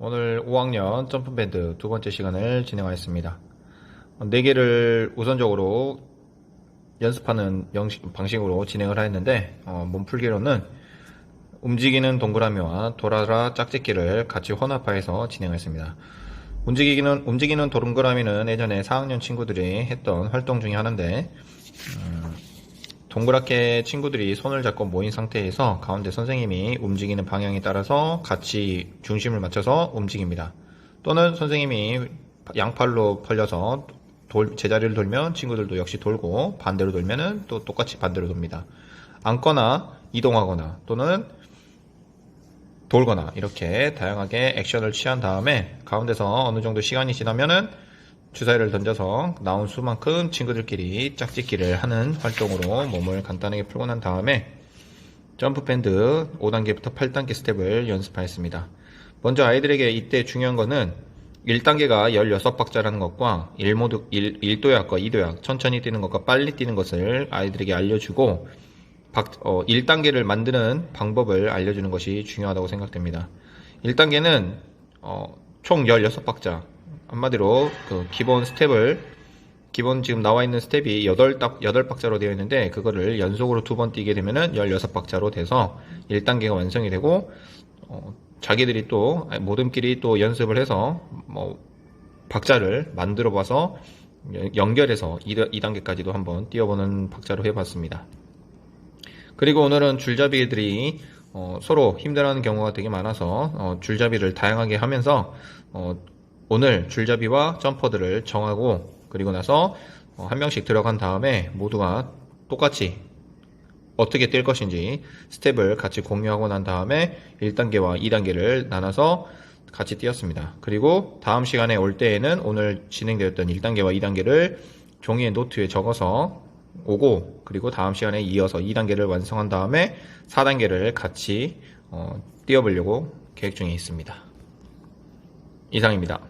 오늘 5학년 점프밴드 두 번째 시간을 진행하였습니다. 4개를 우선적으로 연습하는 영식- 방식으로 진행을 하였는데, 어, 몸풀기로는 움직이는 동그라미와 돌아라 짝짓기를 같이 혼합하여서 진행했습니다. 움직이기는, 움직이는 동그라미는 예전에 4학년 친구들이 했던 활동 중에 하나인데, 음, 동그랗게 친구들이 손을 잡고 모인 상태에서 가운데 선생님이 움직이는 방향에 따라서 같이 중심을 맞춰서 움직입니다. 또는 선생님이 양팔로 벌려서 돌- 제자리를 돌면 친구들도 역시 돌고 반대로 돌면은 또 똑같이 반대로 돕니다. 앉거나 이동하거나 또는 돌거나 이렇게 다양하게 액션을 취한 다음에 가운데서 어느 정도 시간이 지나면은 주사위를 던져서 나온 수만큼 친구들끼리 짝짓기를 하는 활동으로 몸을 간단하게 풀고 난 다음에 점프 밴드 5단계부터 8단계 스텝을 연습하였습니다. 먼저 아이들에게 이때 중요한 거는 1단계가 16박자라는 것과 1모드, 1, 1도약과 2도약, 천천히 뛰는 것과 빨리 뛰는 것을 아이들에게 알려주고 박, 어, 1단계를 만드는 방법을 알려주는 것이 중요하다고 생각됩니다. 1단계는 어, 총 16박자 한마디로 그 기본 스텝을 기본 지금 나와 있는 스텝이 8, 8박자로 되어 있는데 그거를 연속으로 두 번 뛰게 되면은 16박자로 돼서 1단계가 완성이 되고 어, 자기들이 또 아니, 모듬끼리 또 연습을 해서 뭐 박자를 만들어 봐서 연- 연결해서 2단계까지도 한번 뛰어보는 박자로 해봤습니다. 그리고 오늘은 줄잡이들이 어, 서로 힘들어하는 경우가 되게 많아서 어, 줄잡이를 다양하게 하면서 어, 오늘 줄잡이와 점퍼들을 정하고 그리고 나서 어, 한 명씩 들어간 다음에 모두가 똑같이 어떻게 뛸 것인지 스텝을 같이 공유하고 난 다음에 1단계와 2단계를 나눠서 같이 뛰었습니다. 그리고 다음 시간에 올 때에는 오늘 진행되었던 1단계와 2단계를 종이에 노트에 적어서 오고 그리고 다음 시간에 이어서 2단계를 완성한 다음에 4단계를 같이 어, 뛰어보려고 계획 중에 있습니다. 이상입니다.